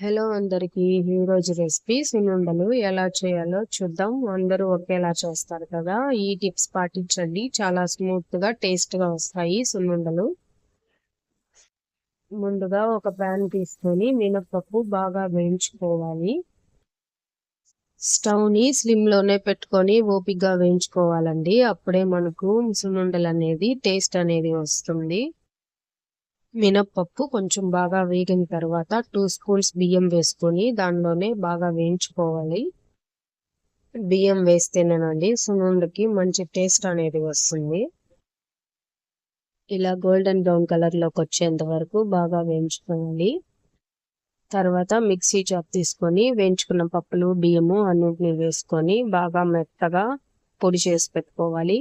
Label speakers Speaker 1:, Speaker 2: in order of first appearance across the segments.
Speaker 1: Hello అందరికీ ఈరోజు recipe సున్నుండలు ఎలా చేయాలో చూద్దాం. అందరూ ఒకేలా చేస్తారు కదా. ఈ టిప్స్ పాటించండి. చాలా స్మూత్గా టేస్ట్గా వస్తాయి సున్నుండలు. ముందుగా ఒక ప్యాన్ తీసుకొని మినప్పప్పు బాగా వేయించుకోవాలి. స్టవ్ని స్లిమ్లోనే పెట్టుకొని ఓపిక్గా వేయించుకోవాలండి. అప్పుడే మనకు సున్నుండలు అనేది టేస్ట్ అనేది వస్తుంది. మినప్పప్పు కొంచెం బాగా వేగిన తర్వాత టూ స్పూన్స్ బియ్యం వేసుకొని దానిలోనే బాగా వేయించుకోవాలి. బియ్యం వేస్తేనేనండి సున్నుండకి మంచి టేస్ట్ అనేది వస్తుంది. ఇలా గోల్డెన్ బ్రౌన్ కలర్లోకి వచ్చేంత వరకు బాగా వేయించుకోవాలి. తర్వాత మిక్సీ చాప్ తీసుకొని వేయించుకున్న పప్పులు బియ్యము అన్నింటినీ వేసుకొని బాగా మెత్తగా పొడి చేసి పెట్టుకోవాలి.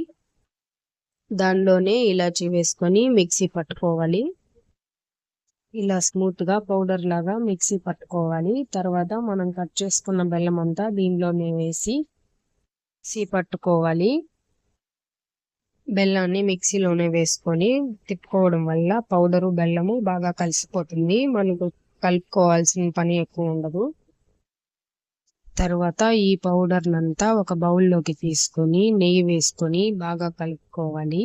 Speaker 1: దానిలోనే ఇలాచీ వేసుకొని మిక్సీ పట్టుకోవాలి. ఇలా స్మూత్గా పౌడర్ లాగా మిక్సీ పట్టుకోవాలి. తర్వాత మనం కట్ చేసుకున్న బెల్లం అంతా దీనిలోనే వేసి మిక్సీ పట్టుకోవాలి. బెల్లాన్ని మిక్సీలోనే వేసుకొని తిప్పుకోవడం వల్ల పౌడరు బెల్లము బాగా కలిసిపోతుంది. మనకు కలుపుకోవాల్సిన పని ఎక్కువ ఉండదు. తర్వాత ఈ పౌడర్నంతా ఒక బౌల్లోకి తీసుకొని నెయ్యి వేసుకొని బాగా కలుపుకోవాలి.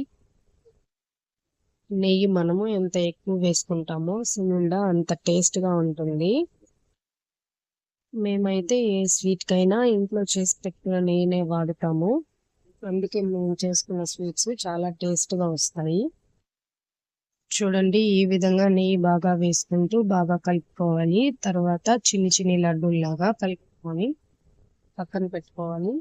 Speaker 1: నెయ్యి మనము ఎంత ఎక్కువ వేసుకుంటామో సున్నుండ అంత టేస్ట్గా ఉంటుంది. మేమైతే ఏ స్వీట్కైనా ఇంట్లో చేసి పెట్టిన నెయ్యినే వాడుతాము. అందుకే మేము చేసుకున్న స్వీట్స్ చాలా టేస్ట్గా వస్తాయి. చూడండి ఈ విధంగా నెయ్యి బాగా వేసుకుంటూ బాగా కలుపుకోవాలి. తర్వాత చిన్ని చిన్ని లడ్డూల్లాగా కలుపుకొని పక్కన పెట్టుకోవాలి.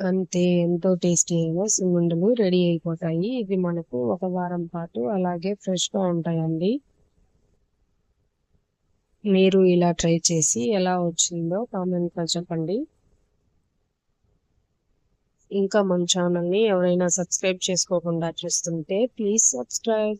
Speaker 1: అంతే ఎంతో టేస్టీగా సున్నుండలు రెడీ అయిపోతాయి. ఇవి మనకు ఒక వారం పాటు అలాగే ఫ్రెష్గా ఉంటాయండి. మీరు ఇలా ట్రై చేసి ఎలా వచ్చిందో కామెంట్లో చెప్పండి. ఇంకా మన ఛానల్ని ఎవరైనా సబ్స్క్రైబ్ చేసుకోకుండా చూస్తుంటే ప్లీజ్ సబ్స్క్రైబ్.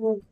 Speaker 1: Mm.